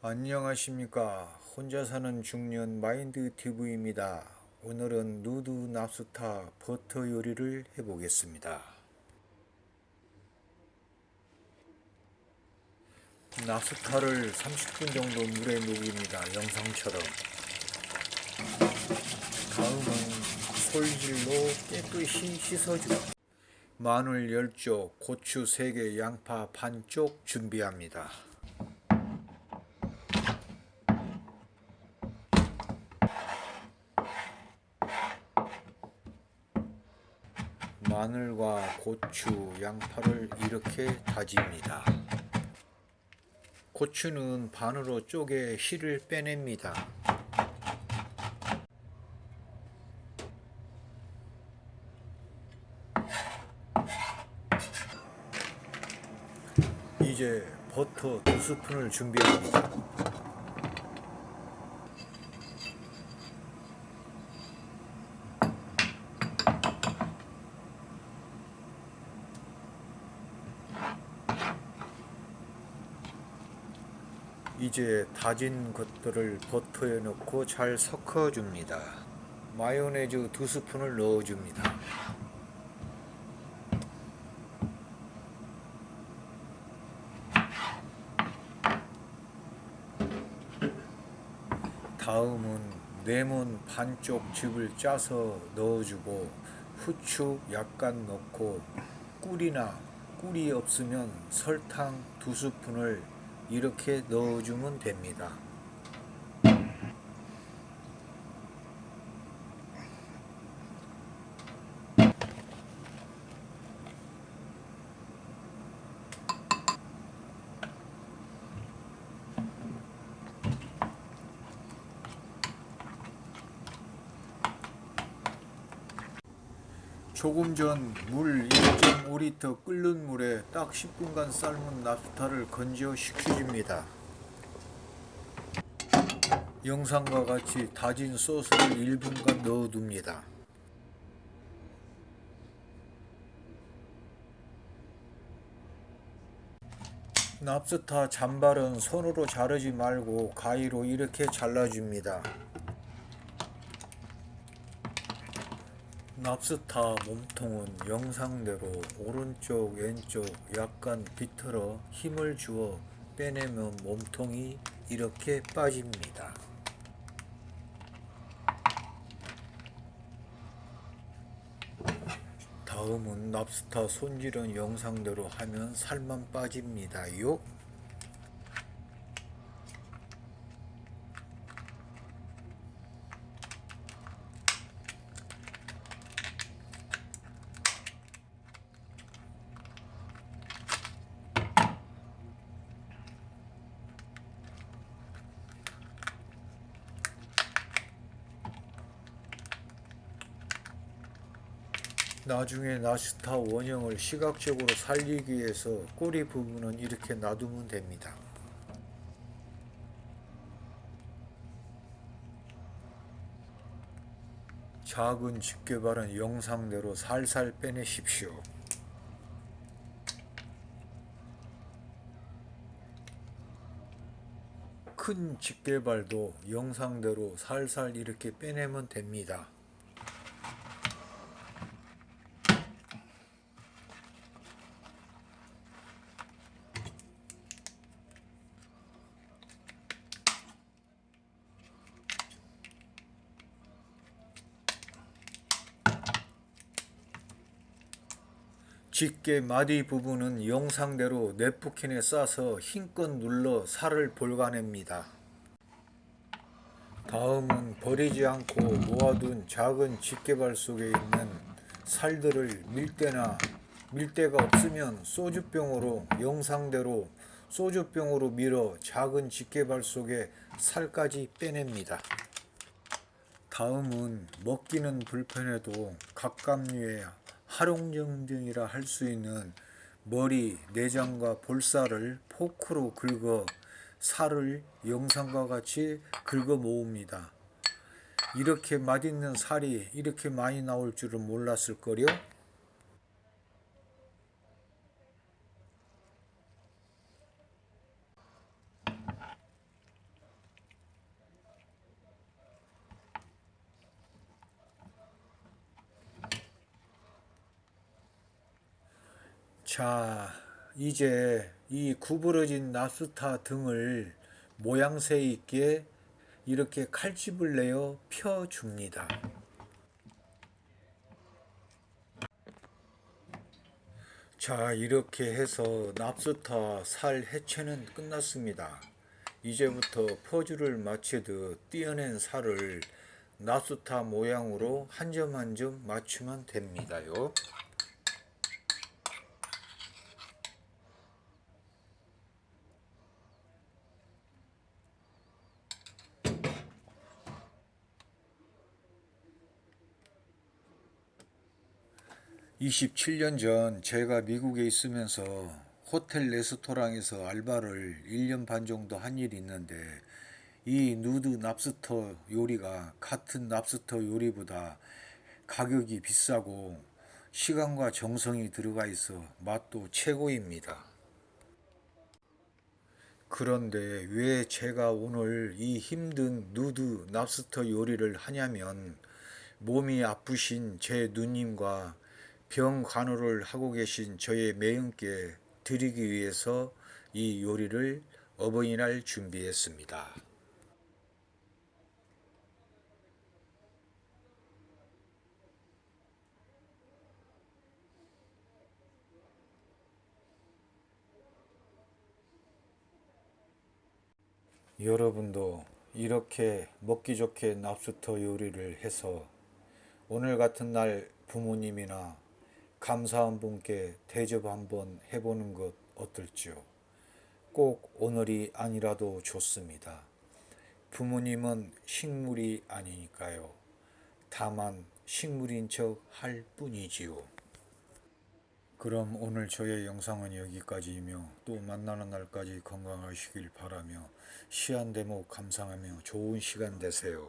안녕하십니까. 혼자 사는 중년 마인드 TV입니다. 오늘은 누드 납스타 버터 요리를 해보겠습니다. 납스타를 30분 정도 물에 녹입니다. 영상처럼. 다음은 솔질로 깨끗이 씻어줍니다. 마늘 10쪽, 고추 3개, 양파 반쪽 준비합니다. 마늘과 고추, 양파를 이렇게 다집니다. 고추는 반으로 쪼개 씨를 빼냅니다. 이제 버터 두 스푼을 준비합니다. 이제 다진 것들을 버터에 넣고 잘 섞어줍니다. 마요네즈 두 스푼을 넣어줍니다. 다음은 레몬 반쪽 즙을 짜서 넣어주고 후추 약간 넣고 꿀이나 꿀이 없으면 설탕 두 스푼을 이렇게 넣어주면 됩니다. 조금 전 물 1.5리터 끓는 물에 딱 10분간 삶은 랍스타를 건져 식혀줍니다. 영상과 같이 다진 소스를 1분간 넣어둡니다. 랍스타 잔발은 손으로 자르지 말고 가위로 이렇게 잘라줍니다. 랍스타 몸통은 영상대로 오른쪽 왼쪽 약간 비틀어 힘을 주어 빼내면 몸통이 이렇게 빠집니다. 다음은 랍스타 손질은 영상대로 하면 살만 빠집니다 요. 나중에 나스타 원형을 시각적으로 살리기 위해서 꼬리 부분은 이렇게 놔두면 됩니다. 작은 집게발은 영상대로 살살 빼내십시오. 큰 집게발도 영상대로 살살 이렇게 빼내면 됩니다. 집게 마디 부분은 영상대로 냅프킨에 싸서 힘껏 눌러 살을 볼가냅니다. 다음은 버리지 않고 모아둔 작은 집게발 속에 있는 살들을 밀대나 밀대가 없으면 소주병으로 영상대로 소주병으로 밀어 작은 집게발 속에 살까지 빼냅니다. 다음은 먹기는 불편해도 각각류의 활용정등이라 할 수 있는 머리, 내장과 볼살을 포크로 긁어 살을 영상과 같이 긁어 모읍니다. 이렇게 맛있는 살이 이렇게 많이 나올 줄은 몰랐을 거요. 자, 이제 이 구부러진 납스타 등을 모양새 있게 이렇게 칼집을 내어 펴줍니다. 자, 이렇게 해서 납스타 살 해체는 끝났습니다. 이제부터 퍼즐을 맞추듯 띄어낸 살을 납스타 모양으로 한 점 한 점 맞추면 됩니다요. 이십칠 년전 제가 미국에 있으면서 호텔 레스토랑에서 알바를 1년 반 정도 한 일이 있는데 이 누드 랍스터 요리가 같은 랍스터 요리보다 가격이 비싸고 시간과 정성이 들어가 있어 맛도 최고입니다. 그런데 왜 제가 오늘 이 힘든 누드 랍스터 요리를 하냐면 몸이 아프신 제 누님과 병 간호를 하고 계신 저의 매형께 드리기 위해서 이 요리를 어버이날 준비했습니다. 여러분도 이렇게 먹기 좋게 납수터 요리를 해서 오늘 같은 날 부모님이나 감사한 분께 대접 한번 해보는 것 어떨지요? 꼭 오늘이 아니라도 좋습니다. 부모님은 식물이 아니니까요. 다만 식물인 척 할 뿐이지요. 그럼 오늘 저의 영상은 여기까지이며 또 만나는 날까지 건강하시길 바라며 시한 대목 감상하며 좋은 시간 되세요.